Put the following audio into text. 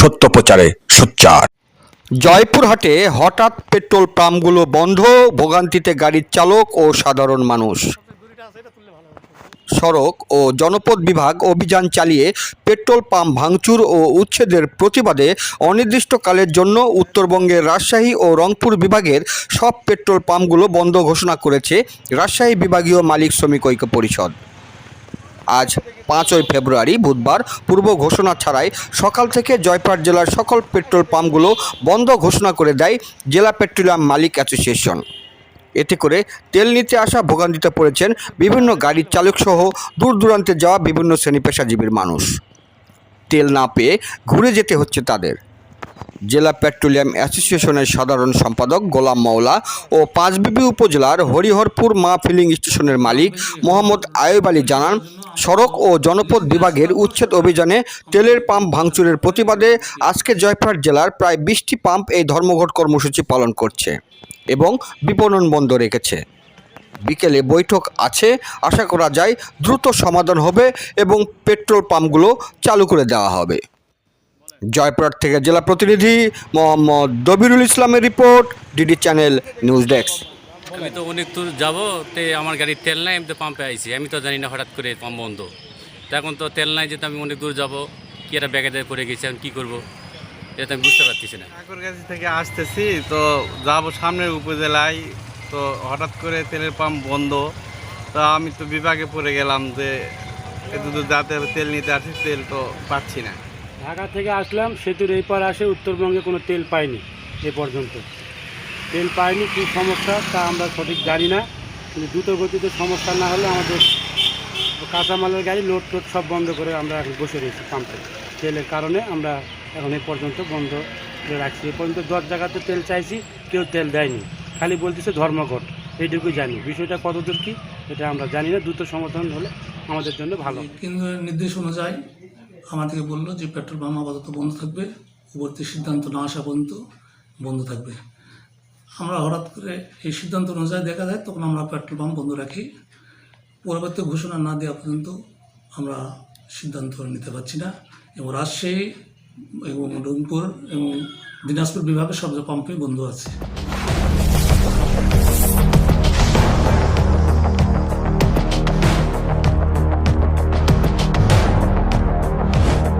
সত্য প্রচারে সোচ্চার। জয়পুরহাটে হঠাৎ পেট্রোল পাম্পগুলো বন্ধ, ভোগান্তিতে গাড়ির চালক ও সাধারণ মানুষ। সড়ক ও জনপদ বিভাগ অভিযান চালিয়ে পেট্রোল পাম্প ভাঙচুর ও উচ্ছেদের প্রতিবাদে অনির্দিষ্টকালের জন্য উত্তরবঙ্গের রাজশাহী ও রংপুর বিভাগের সব পেট্রোল পাম্পগুলো বন্ধ ঘোষণা করেছে রাজশাহী বিভাগীয় মালিক শ্রমিক ঐক্য পরিষদ। আজ পাঁচই ফেব্রুয়ারি বুধবার পূর্ব ঘোষণা ছাড়াই সকাল থেকে জয়পাট জেলার সকল পেট্রোল পাম্পগুলো বন্ধ ঘোষণা করে দেয় জেলা পেট্রোলিয়াম মালিক অ্যাসোসিয়েশন। এতে করে তেল নিতে আসা ভোগান্তিতে পড়েছেন বিভিন্ন গাড়ির চালকসহ দূর দূরান্তে যাওয়া বিভিন্ন শ্রেণি পেশাজীবীর মানুষ। তেল না পেয়ে ঘুরে যেতে হচ্ছে তাদের। জেলা পেট্রোলিয়াম অ্যাসোসিয়েশনের সাধারণ সম্পাদক গোলাম মাওলা ও পাঁচবিবি উপজেলার হরিহরপুর মা ফিলিং স্টেশনের মালিক মোহাম্মদ আয়ুব আলী জানান সড়ক ও জনপদ বিভাগের উচ্ছেদ অভিযানে তেলের পাম্প ভাঙচুরের প্রতিবাদে আজকে জয়পুরহাট জেলার প্রায় বিশটি পাম্প এই ধর্মঘট কর্মসূচি পালন করছে এবং বিপণন বন্ধ রেখেছে। বিকেলে বৈঠক আছে, আশা করা যায় দ্রুত সমাধান হবে এবং পেট্রোল পাম্পগুলো চালু করে দেওয়া হবে। জয়পুরহাট থেকে জেলা প্রতিনিধি মোহাম্মদ দবিরুল ইসলামের report, DD channel news desk. আমি তো অনেক দূর যাব তে আমার গাড়ির তেল নাই আমি তো পাম্পে আইছি। আমি তো জানি না হঠাৎ করে পাম্প বন্ধ। তো এখন তো তেল নাই যেতে আমি অনেক দূর যাব কি একটা ব্যাগে দিয়ে পড়ে গেছি এখন কী করব? এটা তো আমি বুঝতে পারতেছি না। ঠাকুরগাছি থেকে আসতেছি তো যাব সামনের উপজেলায়। তো হঠাৎ করে তেলের পাম্প বন্ধ। তো আমি তো বিভাগে পড়ে গেলাম যে এত দূর যাতে তেল নিতে আসি তেল তো পাচ্ছি না। ঢাকা থেকে আসলাম সেতুর এই পার আসে উত্তরবঙ্গে কোনো তেল পাইনি এ পর্যন্ত। তেল পাইনি কী সমস্যা তা আমরা সঠিক জানি না। কিন্তু দ্রুত গতিতে সমস্যা না হলে আমাদের কাঁচামালের গাড়ি লোড টোড সব বন্ধ করে আমরা এখন বসে রয়েছি পাম্পে তেলের কারণে আমরা এখন এ পর্যন্ত বন্ধ করে রাখছি। এ পর্যন্ত দশ জায়গাতে তেল চাইছি, কেউ তেল দেয়নি। খালি বলতেছে ধর্মঘট, এইটুকুই জানি। বিষয়টা কতদূর কী, এটা আমরা জানি না। দ্রুত সমাধান হলে আমাদের জন্য ভালো কেন্দ্রের নির্দেশ অনুযায়ী আমাদেরকে বলল যে, পেট্রোল পাম্প আপাতত বন্ধ থাকবে। পরবর্তী সিদ্ধান্ত না আসা পর্যন্ত বন্ধ থাকবে। আমরা হঠাৎ করে এই সিদ্ধান্ত অনুযায়ী দেখা যায়, তখন আমরা পেট্রোল পাম্প বন্ধ রাখি। পরবর্তী ঘোষণা না দেওয়া পর্যন্ত আমরা সিদ্ধান্ত নিতে পারছি না। এবং রাজশাহী এবং রংপুর এবং দিনাজপুর বিভাগের সব পাম্পই বন্ধ আছে।